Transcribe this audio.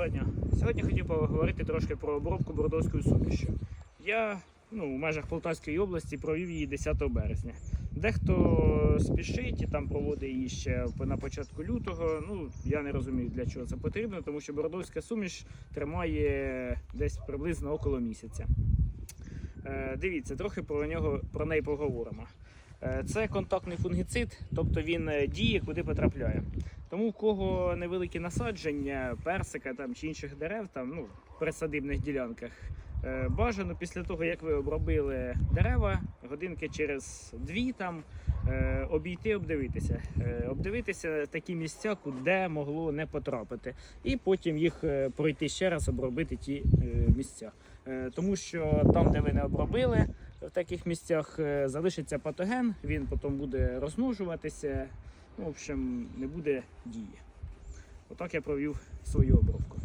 Доброго дня. Сьогодні хотів поговорити трошки про обробку бордовською сумішю. Я ну, в межах Полтавської області провів її 10 березня. Дехто спішить і там проводить її ще на початку лютого. Ну, я не розумію, для чого це потрібно, тому що бордовська суміш тримає десь приблизно около місяця. Е, дивіться, трохи про нього про неї поговоримо. Е, Це контактний фунгіцид, тобто він е, діє, куди потрапляє. Тому у кого невеликі насадження, персика там чи інших дерев, там ну присадибних ділянках. е, Бажано після того, як ви обробили дерева, годинки через дві там обійти, обдивитися. Обдивитися такі місця, куди могло не потрапити, і потім їх пройти ще раз, обробити ті місця. Тому що там, де ви не обробили, в таких місцях е, залишиться патоген, він потім буде розмножуватися. Ну, в общем, не буде дії. Отак я провів свою обробку.